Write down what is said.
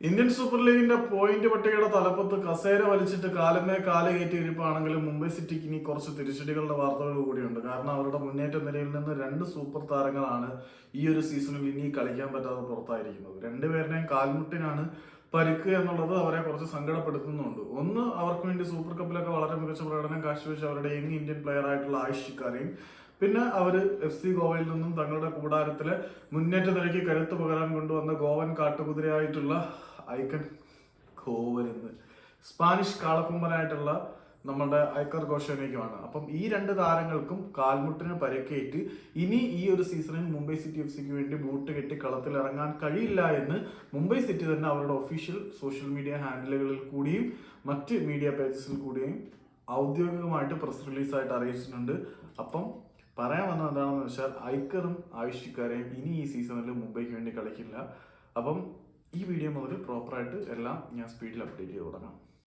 Indian super ലീഗിന്റെ point പട്ടികയുടെ തലപ്പത്ത് കസേര വലിച്ചിട്ട് കാലമേ കാല കയറ്റി ഇരിപ്പാണെങ്കിലും മുംബൈ സിറ്റിക്ക് ഇനി കുറച്ച് തിരിച്ചടികളുടെ വാർത്തകൾ കൂടിയുണ്ട്. കാരണം അവരുടെ മുന്നേറ്റ നിലയിൽ നിന്ന് രണ്ട് സൂപ്പർ താരങ്ങളാണ് ഈ ഒരു സീസണിൽ ഇനി കളിക്കാൻ പറ്റാതെ പുറത്തായിരിക്കുന്നത്. രണ്ടുപേരുടെയും കാൽമുട്ടിനാണ് പരുക്ക് എന്നുള്ളത് അവരെ കുറച്ച് സങ്കടപ്പെടുത്തുന്നുണ്ട്. ഒന്ന് അവർക്ക് വേണ്ടി സൂപ്പർ കപ്പിലൊക്കെ വളരെ മികച്ച പ്രകടനം കാഴ്ചവെച്ച അവരുടെ യങ് ഇന്ത്യൻ പ്ലെയർ ആയിട്ടുള്ള ആയുഷ് ഷിക്കാരെയും പിന്നെ അവർ എഫ് സി ഗോവയിൽ നിന്നും തങ്ങളുടെ കൂടാരത്തിലെ മുന്നേറ്റ നിലയ്ക്ക് കരുത്ത് പകരാൻ കൊണ്ടുവന്ന ഗോവൻ കാട്ടുകുതിരയായിട്ടുള്ള ഐക്കൺ ഗോവൻ എന്ന്. സ്പാനിഷ് കാളക്കുമ്പനായിട്ടുള്ള നമ്മുടെ ഐക്കർ ഘോഷനേക്കുമാണ് അപ്പം ഈ രണ്ട് താരങ്ങൾക്കും കാൽമുട്ടിന് പരക്കേറ്റ് ഇനി ഈ ഒരു സീസണിൽ മുംബൈ സിറ്റി എഫ് സിക്ക് വേണ്ടി ബൂട്ട് കെട്ടി കളത്തിൽ ഇറങ്ങാൻ കഴിയില്ല എന്ന് മുംബൈ സിറ്റി തന്നെ അവരുടെ ഒഫീഷ്യൽ സോഷ്യൽ മീഡിയ ഹാൻഡിലുകളിൽ കൂടിയും മറ്റ് മീഡിയ പേജസിൽ കൂടിയും ഔദ്യോഗികമായിട്ട് പ്രസ് റിലീസായിട്ട് അറിയിച്ചിട്ടുണ്ട്. അപ്പം പറയാൻ വന്നത് എന്താണെന്ന് വെച്ചാൽ ഐക്കറും ആയുഷിക്കാരെയും ഇനി ഈ സീസണിൽ മുംബൈക്ക് വേണ്ടി കളിക്കില്ല. അപ്പം ഈ വീഡിയോ മുതൽ പ്രോപ്പറായിട്ട് എല്ലാം ഞാൻ സ്പീഡിൽ അപ്ഡേറ്റ് ചെയ്ത് തുടങ്ങാം.